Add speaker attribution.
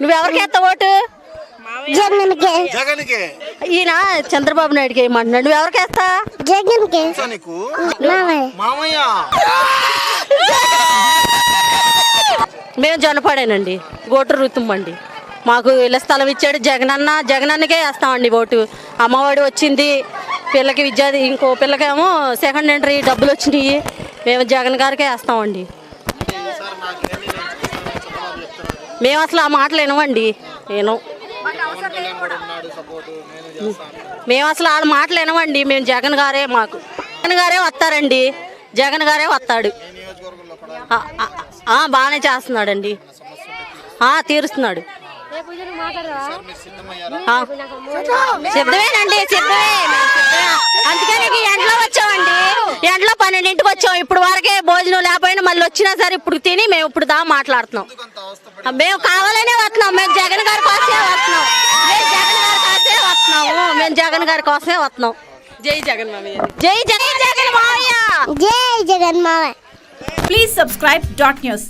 Speaker 1: నువ్వెవరికి వేస్తావు ఓటు
Speaker 2: జగన్కి.
Speaker 3: జగన్కే.
Speaker 1: ఈయన చంద్రబాబు నాయుడుకి వేయమంటున్నాడు నువ్వెవరికి వేస్తా
Speaker 2: జగన్కి మామయ్య
Speaker 1: మేము జనపడేనండి. ఓటు రుతుమ్మండి మాకు ఇళ్ళ స్థలం ఇచ్చాడు జగనన్న. జగనన్నకే వేస్తామండి ఓటు. అమ్మఒడి వచ్చింది. పిల్లకి విద్యా ఇంకో పిల్లకేమో సెకండ్ ఎంట్రీ డబ్బులు వచ్చినాయి. మేము జగన్ గారికే వేస్తామండి. మేము అసలు ఆ మాటలు వినమండి నేను మేము అసలు ఆడ మాటలు వినమండి మేము జగన్ గారే మాకు. జగన్ గారే వస్తారండి. జగన్ గారే వస్తాడు. ఆ, ఆ, ఆ, బాగానే చేస్తున్నాడండి. ఆ, తీరుస్తున్నాడు. సిద్ధమేనండి సిద్ధమే. అందుకని ఈ వచ్చాం. ఇప్పుడు వరకే భోజనం లేకపోయినా మళ్ళీ వచ్చినా సరే ఇప్పుడు తిని మేము ఇప్పుడు దా మాట్లాడుతున్నాం. మేము కావాలనే వస్తున్నాం. మేము జగన్ గారి కోసమే వస్తున్నాం. మేము జగన్ గారి కోసమే వస్తున్నాము. మేము జగన్ గారి కోసమే వస్తున్నాం. జై జగన్ మామయ్య. జై జగన్ జగన్ మామయ్య.
Speaker 2: జై జగన్ మామయ్య.
Speaker 4: Please subscribe dot news.